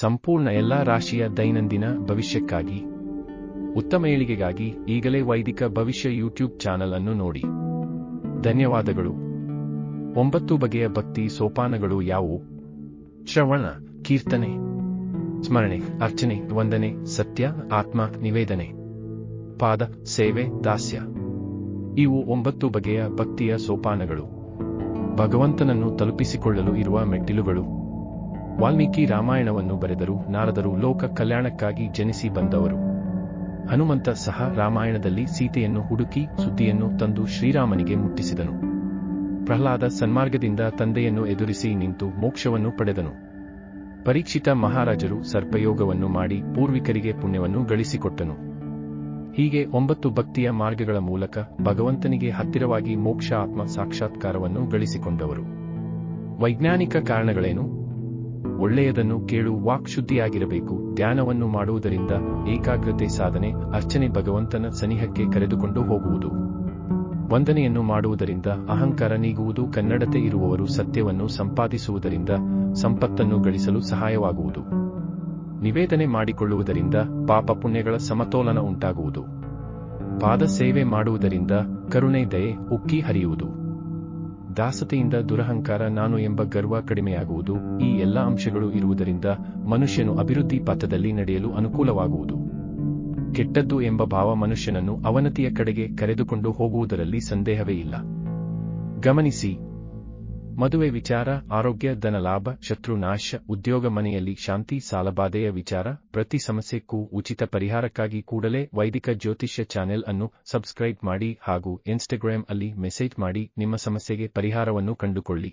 ಸಂಪೂರ್ಣ ಎಲ್ಲಾ ರಾಶಿಯ ದೈನಂದಿನ ಭವಿಷ್ಯಕ್ಕಾಗಿ. ಉತ್ತಮ ಏಳಿಗೆಗಾಗಿ ಈಗಲೇ ವೈದಿಕ ಭವಿಷ್ಯ ಯೂಟ್ಯೂಬ್ ಚಾನಲ್ ಅನ್ನು ನೋಡಿ. ಧನ್ಯವಾದಗಳು. ಒಂಬತ್ತು ಬಗೆಯ ಭಕ್ತಿ ಸೋಪಾನಗಳು ಯಾವುವು? ಶ್ರವಣ, ಕೀರ್ತನೆ, ಸ್ಮರಣೆ, ಅರ್ಚನೆ, ವಂದನೆ, ಸತ್ಯ, ಆತ್ಮ, ನಿವೇದನೆ, ಪಾದ, ಸೇವೆ, ದಾಸ್ಯ. ಇವು ಒಂಬತ್ತು ಬಗೆಯ ಭಕ್ತಿಯ ಸೋಪಾನಗಳು. ಭಗವಂತನನ್ನು ತಲುಪಿಸಿಕೊಳ್ಳಲು ಇರುವ ಮೆಟ್ಟಿಲುಗಳು. ವಾಲ್ಮೀಕಿ ರಾಮಾಯಣವನ್ನು ಬರೆದರು ನಾರದರು ಲೋಕ ಕಲ್ಯಾಣಕ್ಕಾಗಿ ಜನಿಸಿ ಬಂದವರು. ಹನುಮಂತ ಸಹ ರಾಮಾಯಣದಲ್ಲಿ ಸೀತೆಯನ್ನು ಹುಡುಕಿ ಸುದ್ದಿಯನ್ನು ತಂದು ಶ್ರೀರಾಮನಿಗೆ ಮುಟ್ಟಿಸಿದನು. ಪ್ರಹ್ಲಾದ ಸನ್ಮಾರ್ಗದಿಂದ ತಂದೆಯನ್ನು ಎದುರಿಸಿ ನಿಂತು ಮೋಕ್ಷವನ್ನು ಪಡೆದನು. ಪರೀಕ್ಷಿತ ಮಹಾರಾಜರು ಸರ್ಪಯೋಗವನ್ನು ಮಾಡಿ ಪೂರ್ವಿಕರಿಗೆ ಪುಣ್ಯವನ್ನು ಗಳಿಸಿಕೊಟ್ಟನು. ಹೀಗೆ ಒಂಬತ್ತು ಭಕ್ತಿಯ ಮಾರ್ಗಗಳ ಮೂಲಕ ಭಗವಂತನಿಗೆ ಹತ್ತಿರವಾಗಿ ಮೋಕ್ಷ ಆತ್ಮ ಸಾಕ್ಷಾತ್ಕಾರವನ್ನು ಗಳಿಸಿಕೊಂಡವರು. ವೈಜ್ಞಾನಿಕ ಕಾರಣಗಳೇನು? ಒಳ್ಳೆಯದನ್ನು ಕೇಳು, ವಾಕ್ಶುದ್ಧಿಯಾಗಿರಬೇಕು. ಧ್ಯಾನವನ್ನು ಮಾಡುವುದರಿಂದ ಏಕಾಗ್ರತೆ ಸಾಧನೆ, ಅರ್ಚನೆ ಭಗವಂತನ ಸನಿಹಕ್ಕೆ ಕರೆದುಕೊಂಡು ಹೋಗುವುದು. ವಂದನೆಯನ್ನು ಮಾಡುವುದರಿಂದ ಅಹಂಕಾರ ನೀಗುವುದು, ಕನ್ನಡತೆ ಇರುವವರು ಸತ್ಯವನ್ನು ಸಂಪಾದಿಸುವುದರಿಂದ ಸಂಪತ್ತನ್ನು ಗಳಿಸಲು ಸಹಾಯವಾಗುವುದು. ನಿವೇದನೆ ಮಾಡಿಕೊಳ್ಳುವುದರಿಂದ ಪಾಪ ಪುಣ್ಯಗಳ ಸಮತೋಲನ ಉಂಟಾಗುವುದು. ಪಾದ ಸೇವೆ ಮಾಡುವುದರಿಂದ ಕರುಣೆ, ದಯೆ, ಉಕ್ಕಿ ಹರಿಯುವುದು. ದಾಸತೆಯಿಂದ ದುರಹಂಕಾರ ನಾನು ಎಂಬ ಗರ್ವ ಕಡಿಮೆಯಾಗುವುದು, ಈ ಎಲ್ಲ ಅಂಶಗಳು ಇರುವುದರಿಂದ ಮನುಷ್ಯನು ಅಭಿವೃದ್ಧಿ ಪಥದಲ್ಲಿ ನಡೆಯಲು ಅನುಕೂಲವಾಗುವುದು. ಕೆಟ್ಟದ್ದು ಎಂಬ ಭಾವ ಮನುಷ್ಯನನ್ನು ಅವನತಿಯ ಕಡೆಗೆ ಕರೆದುಕೊಂಡು ಹೋಗುವುದರಲ್ಲಿ ಸಂದೇಹವೇ ಇಲ್ಲ. ಗಮನಿಸಿ ಮದುವೆ ವಿಚಾರ, ಆರೋಗ್ಯ ಧನಲಾಭ ಶತ್ರುನಾಶ ಉದ್ಯೋಗ ಮನೆಯಲ್ಲಿ ಶಾಂತಿ, ಸಾಲಬಾಧೆಯ ವಿಚಾರ, ಪ್ರತಿ ಸಮಸ್ಯೆಕ್ಕೂ ಉಚಿತ ಪರಿಹಾರಕ್ಕಾಗಿ ಕೂಡಲೇ ವೈದಿಕ ಜ್ಯೋತಿಷ್ಯ ಚಾನೆಲ್ ಅನ್ನು ಸಬ್ಸ್ಕ್ರೈಬ್ ಮಾಡಿ ಹಾಗೂ ಇನ್ಸ್ಟಾಗ್ರಾಂ ಅಲ್ಲಿ ಮೆಸೇಜ್ ಮಾಡಿ ನಿಮ್ಮ ಸಮಸ್ಯೆಗೆ ಪರಿಹಾರವನ್ನು ಕಂಡುಕೊಳ್ಳಿ.